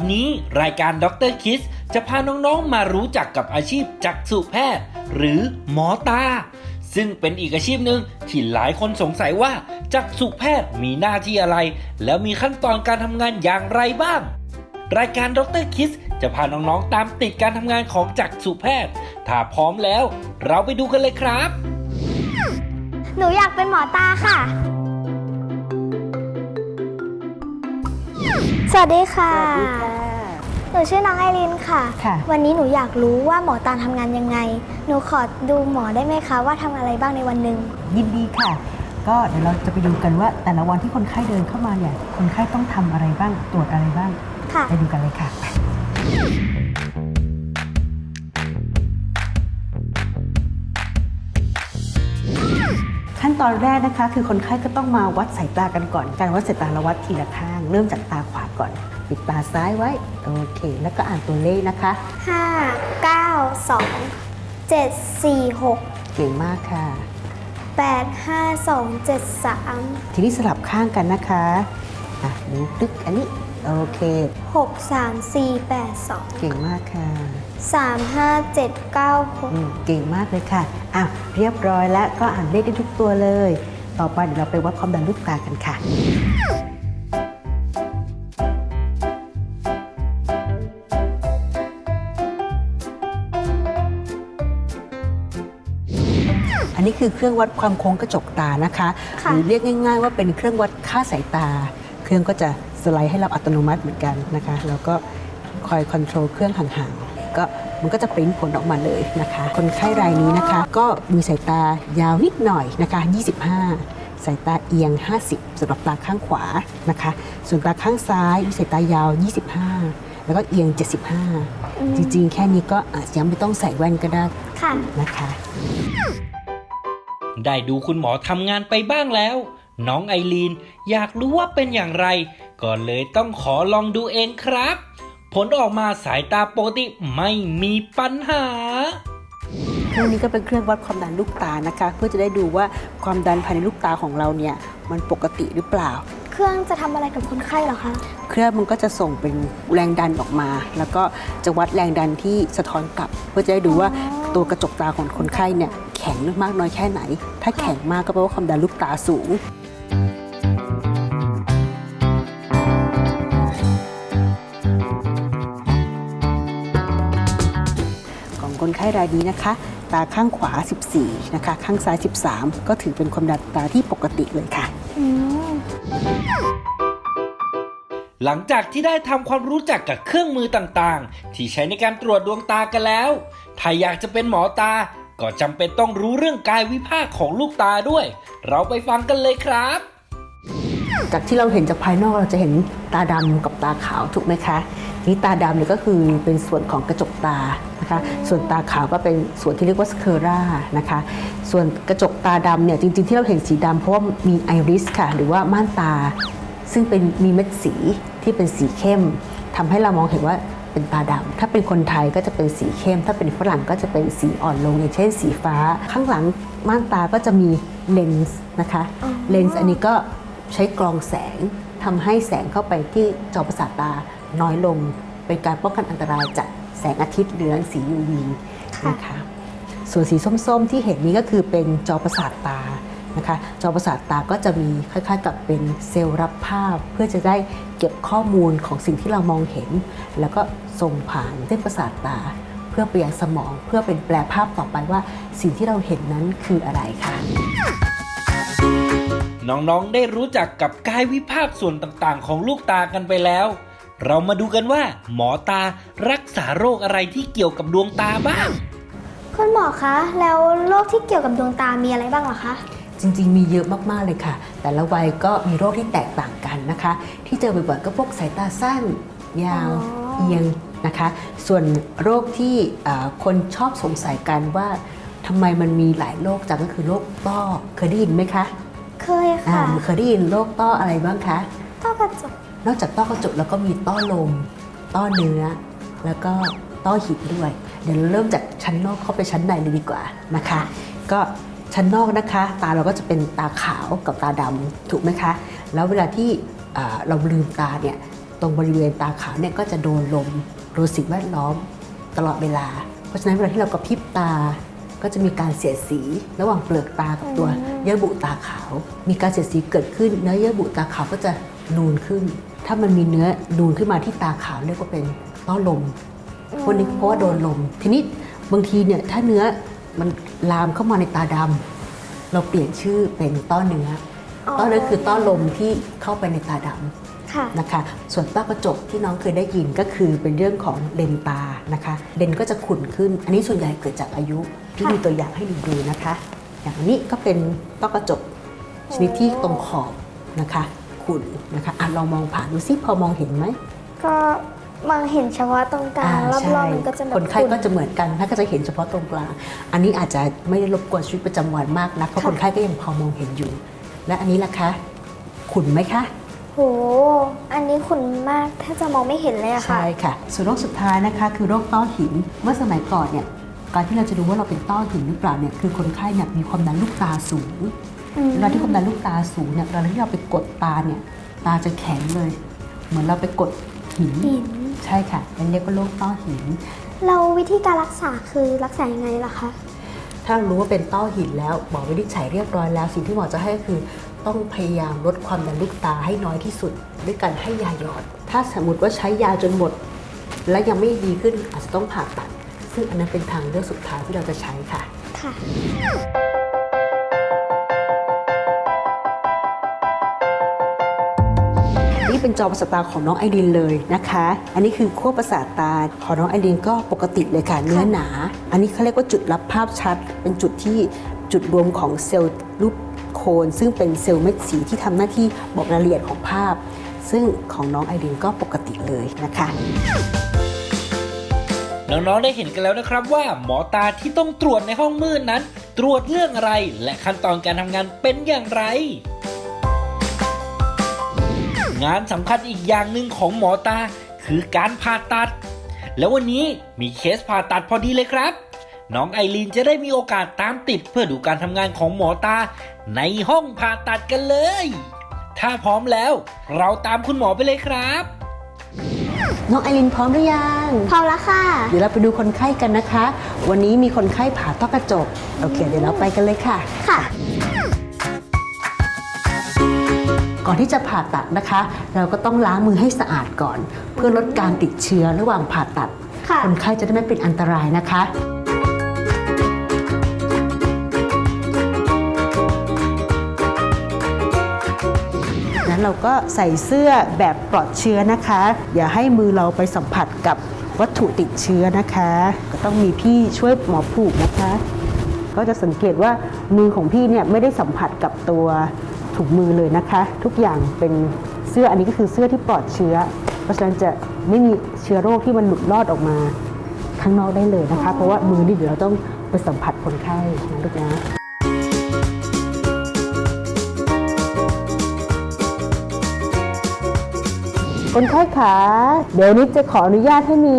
วันนี้รายการดรคิสจะพาน้องๆมารู้จักกับอาชีพจักษุแพทย์ หรือหมอตา ซึ่งเป็นอีกอาชีพหนึ่งที่หลายคนสงสัยว่าจักษุแพทย์มีหน้าที่อะไร แล้วมีขั้นตอนการทำงานอย่างไรบ้าง รายการดรคิสจะพาน้องๆตามติดการทำงานของจักษุแพทย์ ถ้าพร้อมแล้ว เราไปดูกันเลยครับ หนูอยากเป็นหมอตาค่ะ สวัสดีค่ะสวัสดีค่ะ หนูชื่อน้องไอรินค่ะ ค่ะ วันนี้หนูอยากรู้ว่าหมอตาทำงานยังไง หนูขอดูหมอได้ไหมคะ ว่าทำอะไรบ้างในวันหนึ่ง ยินดีค่ะ ก็เดี๋ยวเราจะไปดูกันว่า แต่ละวันที่คนไข้เดินเข้ามาเนี่ย คนไข้ต้องทำอะไรบ้าง ตรวจอะไรบ้าง ค่ะ ไปดูกันเลยค่ะ ขั้นตอนแรกนะคะ คือคนไข้ก็ต้องมาวัดสายตากันก่อน การวัดสายตาเราวัดทีละข้าง เริ่มจากตาขวา ก่อน ปิดตาซ้ายไว้ โอเค แล้วก็อ่านตัวเลขนะคะ5 9 2 7 4 6เก่งมากค่ะ8 5 2 7 3ทีนี้สลับข้างกันนะคะอะดูตึกอันนี้ โอเค6 3 4 8 2เก่งมากค่ะ3 5 7 9อืมเก่งมากเลยค่ะอะเรียบร้อยแล้วก็อ่านเลขได้ทุกตัวเลย ต่อไปเดี๋ยวเราไปวัดความดันลูกตากันค่ะ คือเครื่องวัดความโค้งกระจกตานะคะ ค่ะ หรือเรียกง่าย ๆ ว่าเป็นเครื่องวัดค่าสายตา เครื่องก็จะสไลด์ให้เราอัตโนมัติเหมือนกันนะคะ แล้วก็คอยคอนโทรลเครื่องห่างๆ ก็มันก็จะปริ้นผลออกมาเลยนะคะ คนไข้รายนี้นะคะ ก็มีสายตายาวนิดหน่อยนะคะ 25 สายตาเอียง 50สำหรับตาข้างขวานะคะ ส่วนตาข้างซ้ายมีสายตายาว 25 แล้วก็เอียง 75 จริงๆ แค่นี้ก็อาจจะยังไม่ต้องใส่แว่นก็ได้ค่ะ นะคะ ได้ดูคุณหมอทำงานไปบ้างแล้ว น้องไอรีนอยากรู้ว่าเป็นอย่างไร ก็เลยต้องขอลองดูเองครับ ผลออกมาสายตาปกติไม่มีปัญหาเครื่องนี้ก็เป็นเครื่องวัดความดันลูกตานะคะ เพื่อจะได้ดูว่าความดันภายในลูกตาของเราเนี่ยมันปกติหรือเปล่า เครื่องจะทำอะไรกับคนไข้เหรอคะ เครื่องมันก็จะส่งเป็นแรงดันออกมา แล้วก็จะวัดแรงดันที่สะท้อนกลับ เพื่อจะได้ดูว่าอ๋อ ตัวกระจกตาของคนไข้เนี่ยแข็งมากน้อยแค่ไหน ถ้าแข็งมากก็แปลว่าความดันลูกตาสูง ของคนไข้รายนี้นะคะ ตาข้างขวา 14 นะคะ ข้างซ้าย 13 ก็ถือเป็นความดันตาที่ปกติเลยค่ะ หลังจากที่ได้ทำความรู้จักกับเครื่องมือต่างๆ ที่ใช้ในการตรวจดวงตากันแล้ว ถ้าอยากจะเป็นหมอตา ก็จำเป็นต้องรู้เรื่องกายวิภาคของลูกตาด้วย เราไปฟังกันเลยครับ จากที่เราเห็นจากภายนอกเราจะเห็นตาดำกับตาขาวถูกไหมคะ นี่ตาดำเนี่ยก็คือเป็นส่วนของกระจกตานะคะ ส่วนตาขาวก็เป็นส่วนที่เรียกว่าสเคอรานะคะ ส่วนกระจกตาดำเนี่ยจริงๆที่เราเห็นสีดำเพราะว่ามีไอริสค่ะ หรือว่าม่านตา ซึ่งเป็นมีเม็ดสีที่เป็นสีเข้มทำให้เรามองเห็นว่าเป็นตาดำถ้าเป็นคนไทยก็จะเป็นสีเข้ม ถ้าเป็นฝรั่งก็จะเป็นสีอ่อนลงอย่างเช่นสีฟ้า ข้างหลังม่านตาก็จะมีเลนส์นะคะอ๋อเลนส์อันนี้ก็ใช้กรองแสงทำให้แสงเข้าไปที่จอประสาทตาน้อยลง เป็นการป้องกันอันตรายจากแสงอาทิตย์หรือรังสี UV ค่ะนะคะส่วนสีส้มๆที่เห็นนี้ก็คือเป็นจอประสาทตา นะคะจอประสาทตาก็จะมีคล้ายๆ กับเป็นเซลล์รับภาพ เพื่อจะได้เก็บข้อมูลของสิ่งที่เรามองเห็น แล้วก็ส่งผ่านเส้นประสาทตา เพื่อไปยังสมอง เพื่อเป็นแปลภาพต่อไปว่า สิ่งที่เราเห็นนั้นคืออะไรค่ะน้องๆได้รู้จักกับกายวิภาคส่วนต่างๆ ของลูกตากันไปแล้ว เรามาดูกันว่า หมอตารักษาโรคอะไรที่เกี่ยวกับดวงตาบ้างคุณหมอคะ แล้วโรคที่เกี่ยวกับดวงตามีอะไรบ้างเหรอคะ จริง ๆ มีเยอะมากๆเลยค่ะ แต่ละวัยก็มีโรคที่แตกต่างกันนะคะ ที่เจอบ่อยๆก็พวกสายตาสั้น ยาวอ๋อเอียงนะคะ ส่วนโรคที่เอ่อคนชอบสงสัยกันว่าทำไมมันมีหลายโรคจังก็คือโรคต้อเคยได้ยินไหมคะ เคยอ่าค่ะเคยได้ยินโรคต้ออะไรบ้างคะต้อกระจกนอกจากต้อกระจกแล้วก็มีต้อลม ต้อเนื้อ แล้วก็ต้อหินด้วย เดี๋ยวเราเริ่มจากชั้นนอกเข้าไปชั้นในเลยดีกว่านะคะ ก็ ชั้นนอกนะคะ ตาเราก็จะเป็นตาขาวกับตาดำถูกไหมคะ แล้วเวลาที่อ่าเราลืมตาเนี่ยตรงบริเวณตาขาวเนี่ยก็จะโดนลมโดนสิ่งแวดล้อมตลอดเวลา เพราะฉะนั้นเวลาที่เรากระพริบตาก็จะมีการเสียดสี ระหว่างเปลือกตากับตัวเยื่อบุตาขาว มีการเสียดสีเกิดขึ้นเนื้อเยื่อบุตาขาวก็จะนูนขึ้น ถ้ามันมีเนื้อนูนขึ้นมาที่ตาขาวเรียกว่าเป็นต้อลมพวกนี้เพราะว่าโดนลม ทีนี้บางทีเนี่ยถ้าเนื้อ มันลามเข้ามาในตาดำเราเปลี่ยนชื่อเป็นต้อเนื้อออต้อเนื้อคือต้อลมที่เข้าไปในตาดำ ค่ะ นะคะ ส่วนต้อกระจกที่น้องเคยได้ยินก็คือเป็นเรื่องของเลนตานะคะ เลนก็จะขุ่นขึ้น อันนี้ส่วนใหญ่เกิดจากอายุที่ค่ะมีตัวอย่างให้ดูดูนะคะ อย่างอันนี้ก็เป็นต้อกระจกชนิดที่ตรงขอบนะคะ ขุ่นนะคะอะลองมองผ่านดูซิพอมองเห็นไหมก็ มองเห็นเฉพาะตรงกลางารอบใช่ๆมันก็จะแบบคนไข้ขุ่ก็จะเหมือนกันถ้าก็จะเห็นเฉพาะตรงกลาง อันนี้อาจจะไม่ได้รบกวนชีวิตประจำวันมากนะเพราะค่ะคนไข้ก็ยังพอมองเห็นอยู่ และอันนี้ล่ะคะ ขุ่นไหมคะโห อันนี้ขุ่นมากแทบจะมองไม่เห็นเลยอะค่ะ ใช่ค่ะ ส่วนโรคสุดท้ายนะคะ คือโรคต้อหิน เมื่อสมัยก่อนเนี่ย การที่เราจะดูว่าเราเป็นต้อหินหรือเปล่าเนี่ย คือคนไข้เนี่ยมีความดันลูกตาสูงอืมเวลาที่ความดันลูกตาสูงเนี่ยเวลาที่เราไปกดตาเนี่ย ตาจะแข็งเลย เหมือนเราไปกดหินหิน ใช่ค่ะอันนี้เรียกว่าโรคต้อหิน เราวิธีการรักษาคือรักษายังไงล่ะคะ ถ้ารู้ว่าเป็นต้อหินแล้วหมอวินิจฉัยเรียบร้อยแล้ว สิ่งที่หมอจะให้ก็คือต้องพยายามลดความดันลูกตาให้น้อยที่สุด ด้วยการให้ยาหยอด ถ้าสมมติว่าใช้ยาจนหมด และยังไม่ดีขึ้นอาจจะต้องผ่าตัด ซึ่งอันนั้นเป็นทางเลือกสุดท้ายที่เราจะใช้ค่ะ ค่ะ นี่เป็นจอประสาทตาของน้องไอรินเลยนะคะ อันนี้คือขั้วประสาทตาของน้องไอรินก็ปกติเลยค่ะเนื้อหนา อันนี้เขาเรียกว่าจุดรับภาพชัด เป็นจุดที่จุดรวมของเซลล์รูปโคนซึ่งเป็นเซลล์เม็ดสีที่ทำหน้าที่บอกรายละเอียดของภาพ ซึ่งของน้องไอรินก็ปกติเลยนะคะน้องๆ ได้เห็นกันแล้วนะครับว่าหมอตาที่ต้องตรวจในห้องมืดนั้น ตรวจเรื่องอะไรและขั้นตอนการทำงานเป็นอย่างไร งานสำคัญอีกอย่างหนึ่งของหมอตา คือการผ่าตัด แล้ววันนี้มีเคสผ่าตัดพอดีเลยครับ น้องไอรีนจะได้มีโอกาสตามติดเพื่อดูการทำงานของหมอตา ในห้องผ่าตัดกันเลย ถ้าพร้อมแล้ว เราตามคุณหมอไปเลยครับ น้องไอรินพร้อมหรือยัง พร้อมแล้วค่ะ เดี๋ยวเราไปดูคนไข้กันนะคะ วันนี้มีคนไข้ผ่าต้อกระจก โอเค เดี๋ยวเราไปกันเลยค่ะ ค่ะ ก่อนที่จะผ่าตัดนะคะ เราก็ต้องล้างมือให้สะอาดก่อน เพื่อลดการติดเชื้อระหว่างผ่าตัด ค่ะคนไข้จะได้ไม่เป็นอันตรายนะคะ นั้นเราก็ใส่เสื้อแบบปลอดเชื้อนะคะ อย่าให้มือเราไปสัมผัสกับวัตถุติดเชื้อนะคะ ก็ต้องมีพี่ช่วยหมอผูกนะคะ ก็จะสังเกตว่ามือของพี่เนี่ยไม่ได้สัมผัสกับตัว ถุงมือเลยนะคะ ทุกอย่างเป็นเสื้ออันนี้ก็คือเสื้อที่ปลอดเชื้อ เพราะฉะนั้นจะไม่มีเชื้อโรคที่มันหลุดรอดออกมาข้างนอกได้เลยนะคะ เพราะว่ามือนี่เดี๋ยวเราต้องไปสัมผัสคนไข้นะลูกนะคนไข้ขาเดี๋ยวนิดจะขออนุญาตให้มี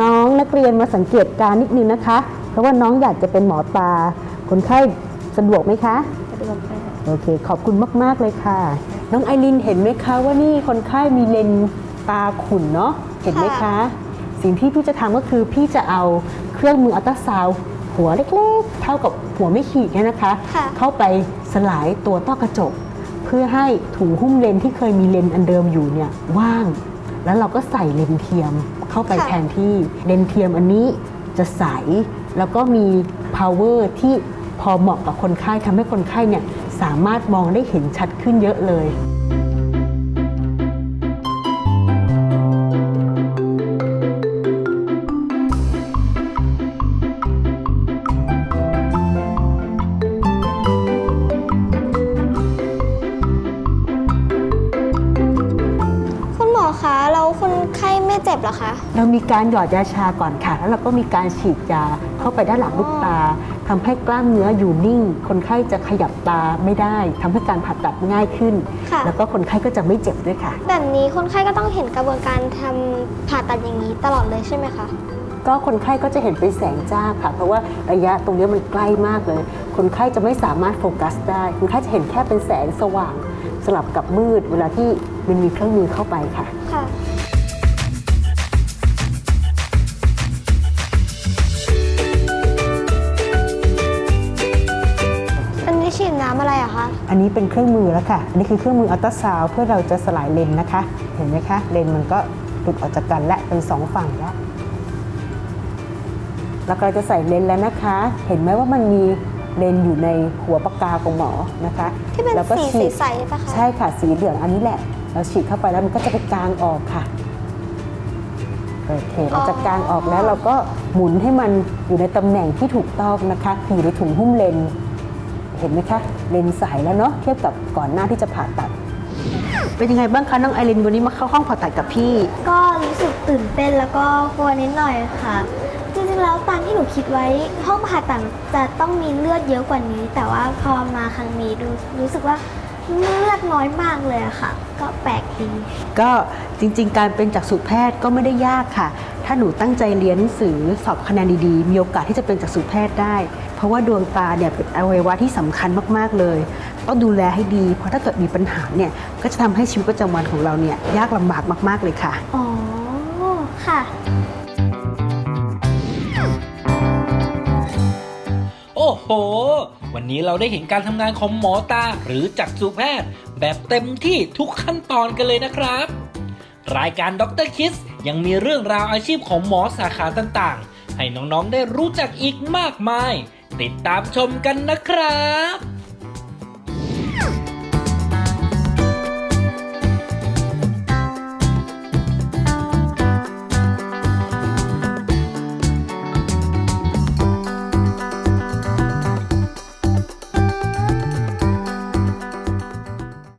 น้องนักเรียนมาสังเกตการนิดนึงนะคะ เพราะว่าน้องอยากจะเป็นหมอตา คนไข้สะดวกไหมคะ สะดวกค่ะ โอเค ขอบคุณมาก ๆ เลยค่ะ น้องไอรินเห็นไหมคะว่านี่คนไข้มีเลนส์ตาขุ่นเนาะเห็นไหมคะ สิ่งที่พี่จะทำก็คือพี่จะเอาเครื่องมืออัลตราซาวด์หัวเล็กๆ เท่ากับหัวไม่ขีดเนี่ยนะคะ ค่ะ เข้าไปสลายตัวต้อกระจก เพื่อให้ถุงหุ้มเลนส์ที่เคยมีเลนส์อันเดิมอยู่เนี่ยว่าง แล้วเราก็ใส่เลนส์เทียมเข้าไปค่ะ แทนที่เลนส์เทียมอันนี้จะใส แล้วก็มี power ที่พอเหมาะกับคนไข้ทำให้คนไข้เนี่ย สามารถมองได้เห็นชัดขึ้นเยอะเลยคุณหมอคะเราคนไข้ไม่เจ็บเหรอคะ เรามีการหยอดยาชาก่อนค่ะ แล้วเราก็มีการฉีดยาเข้าไปด้านหลังลูกตาทำให้กล้ามเนื้ออยู่นิ่ง คนไข้จะขยับ ตาไม่ได้ทำให้การผ่าตัดง่ายขึ้นค่ะแล้วก็คนไข้ก็จะไม่เจ็บด้วยค่ะ แบบนี้คนไข้ก็ต้องเห็นกระบวนการทำผ่าตัดอย่างนี้ตลอดเลยใช่ไหมคะก็คนไข้ก็จะเห็นเป็นแสงจ้าค่ะ เพราะว่าระยะตรงนี้มันใกล้มากเลย คนไข้จะไม่สามารถโฟกัสได้ คนไข้จะเห็นแค่เป็นแสงสว่างสลับกับมืด เวลาที่มันมีเครื่องมือเข้าไปค่ะ ค่ะ นี้ฉีดน้ำอะไรอะคะ อันนี้เป็นเครื่องมือแล้วค่ะ อันนี้คือเครื่องมืออัลตราซาวด์เพื่อเราจะสลายเลนส์นะคะ เห็นไหมคะ เลนส์มันก็หลุดออกจากกันและเป็นสองฝั่งแล้วแล้วก็จะใส่เลนส์แล้วนะคะ เห็นไหมว่ามันมีเลนส์อยู่ในหัวปากกาของหมอนะคะ ที่เป็นแล้วก็สีฉีดใสๆปะคะ ใช่ค่ะ สีเหลืองอันนี้แหละ เราฉีดเข้าไปแล้วมันก็จะไปกางออกค่ะ โอเค เราจะกางออกแล้วเราก็หมุนให้มันอยู่ในตำแหน่งที่ถูกต้องนะคะ อยู่ในถุงหุ้มเลนส์ เห็นไหมคะเลนส์ใสแล้วเนาะเทียบกับก่อนหน้าที่จะผ่าตัด เป็นยังไงบ้างคะน้องไอรินวันนี้มาเข้าห้องผ่าตัดกับพี่ ก็รู้สึกตื่นเต้นแล้วก็กลัวนิดหน่อยค่ะ จริงๆแล้วตามที่หนูคิดไว้ห้องผ่าตัดจะต้องมีเลือดเยอะกว่านี้ แต่ว่าพอมาครั้งนี้ดูรู้สึกว่าเลือดน้อยมากเลยอะค่ะ ก็แปลกดี ก็จริง ๆ การเป็นจักษุแพทย์ก็ไม่ได้ยากค่ะ ถ้าหนูตั้งใจเรียนหนังสือสอบคะแนนดีๆ มีโอกาสที่จะเป็นจักษุแพทย์ได้ เพราะว่าดวงตาเนี่ยเป็นอวัยวะที่สำคัญมาก ๆ เลย ต้องดูแลให้ดี เพราะถ้าเกิดมีปัญหาเนี่ยก็จะทำให้ชีวิตประจำวันของเราเนี่ยยากลำบากมาก ๆ เลยค่ะ อ๋อ ค่ะ โอ้โห วันนี้เราได้เห็นการทำงานของหมอตาหรือจักษุแพทย์ แบบเต็มที่ทุกขั้นตอนกันเลยนะครับ รายการดรคิสยังมีเรื่องราวอาชีพของหมอสาขาต่างๆ ให้น้องๆได้รู้จักอีกมากมาย ติดตามชมกันนะครับ